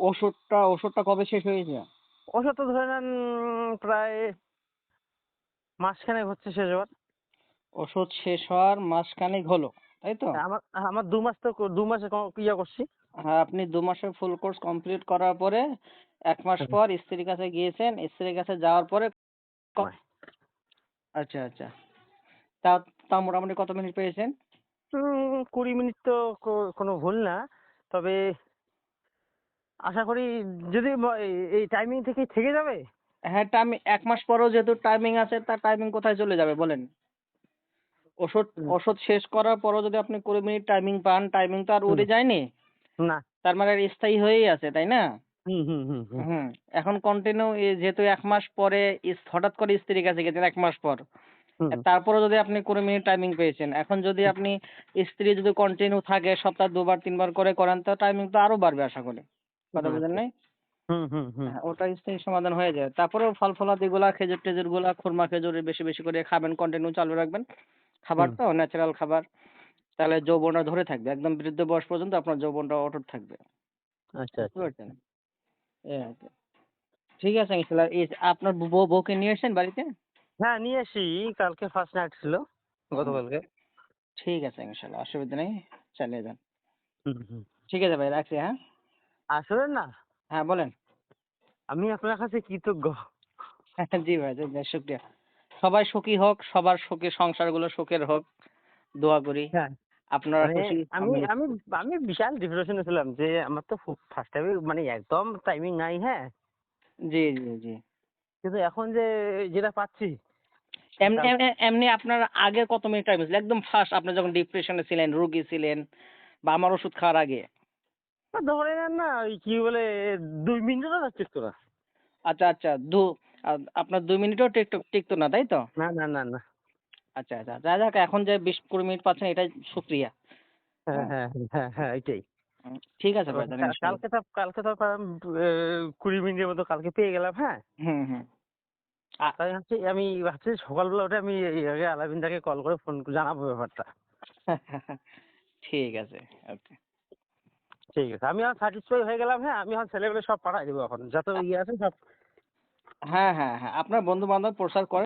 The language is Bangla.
ওষুধটা ওষুধটা কবে শেষ হয়েছে? ওষুধ তো ধরে নেন প্রায় মাসখানেক হচ্ছে শেষ হওয়ার। ওষুধ শেষ হওয়ার মাসখানেক হলো তাই তো? আমার আমার দু মাস তো দু মাসে ইয়ে করছি। হ্যাঁ আপনি দু মাসের ফুল কোর্স কমপ্লিট করার পরে এক মাস পর স্ত্রীর কাছে গিয়েছেন স্ত্রীর কাছে যাওয়ার পরে আচ্ছা আচ্ছা। তা তা মোটামুটি কত মিনিট পেয়েছেন? কুড়ি মিনিট তো কোনো ভুল না তবে আশা করি যদি এই- টাইমিং থেকে থেকে যাবে? হ্যাঁ টাইমিং এক মাস পরেও যেহেতু টাইমিং আছে তার টাইমিং কোথায় চলে যাবে বলেন? ওষুধ ওষুধ শেষ করার পরও যদি আপনি কুড়ি মিনিট টাইমিং পান টাইমিং তো আর। উড়ে যায়নি? না। তার মানে স্থায়ী হয়েই আছে তাই না? হুম এখন কন্টিনিউ যেহেতু এক মাস পরে হঠাৎ করে স্ত্রীর কাছে গেছেন এক মাস পর। তারপরে যদি আপনি কুড়ি মিনিট টাইমিং পেয়েছেন এখন যদি আপনি স্ত্রী যদি কন্টিনিউ থাকে সপ্তাহ দুবার তিনবার করে করেন তো টাইমিং তো আরও বাড়বে আশা করি। কথা বুঝেন নাই ওটা স্থায়ী সমাধান হয়ে যায়। তারপরেও ফল ফলাদি গুলা খেজুর টেজুরগুলা খুরমা খেজুর বেশি বেশি করে খাবেন কন্টিনিউ চালু রাখবেন। খাবার তো ন্যাচারাল খাবার। তাহলে যৌবনটা ধরে থাকবে। একদম বৃদ্ধ বয়স পর্যন্ত আপনার যৌবনটা অটুট থাকবে। আচ্ছা বুঝতে আর কি। ঠিক আছে ইনশাল্লাহ এই আপনার বউ বউকে নিয়ে এসেছেন বাড়িতে? হ্যাঁ নিয়ে আসি। কালকে ফার্স্ট নাইট ছিল গতকালকে। ঠিক আছে ইনশাল্লাহ অসুবিধা নেই। চালিয়ে যান। হুম হুম। ঠিক আছে ভাই রাখছি হ্যাঁ? আসলে না হ্যাঁ বলেন। আমি আপনার কাছে কৃতজ্ঞ। জি ভাই শুক্রিয়া। সবাই সুখী হোক সবার সুখী সংসারগুলো সুখের হোক দোয়া করি। হ্যাঁ। আপনারা মানে আমি আমি আমি বিশাল ডিপ্রেশনে ছিলাম যে আমার তো ফার্স্ট টাইমে মানে একদম টাইমিং নাই হ্যাঁ। জি জি জি। কিন্তু এখন যে যেটা পাচ্ছি এমনি এমনি- আপনার আগে কত মিনিট টাইম ছিল একদম ফার্স্ট আপনি যখন ডিপ্রেশনে ছিলেন রোগী ছিলেন বা আমার ওষুধ খাওয়ার আগে। ধরে নেন না ওই কি বলে দুই মিনিটও যাচ্ছে তো না। আচ্ছা আচ্ছা দু আপনার দুই মিনিটও টিকতো টিকতো না তাই তো? না না না না। আচ্ছা আচ্ছা যা যাক এখন যে বিশ কুড়ি মিনিট পাচ্ছেন এটাই শুক্রিয়া হ্যাঁ হ্যাঁ হ্যাঁ হ্যাঁ এটাই। ঠিক আছে ভাই। কালকে তো কালকে তো কুড়ি মিনিটের মতো কালকে পেয়ে গেলাম হ্যাঁ? হুম হুম। আ- তাই ভাবছি আমি ভাবছি সকালবেলা উঠে আমি আগে আলাবিনদাকে কল করে ফোন জানাব ব্যাপারটা। ঠিক আছে ওকে। ঠিক আছে। আমি এখন স্যাটিসফাই হয়ে গেলাম হ্যাঁ? আমি এখন ছেলেগুলো সব পাঠাই দেবো এখন। যত ইয়ে আছে সব হ্যাঁ হ্যাঁ হ্যাঁ। আপনার বন্ধু বান্ধব করেন করে।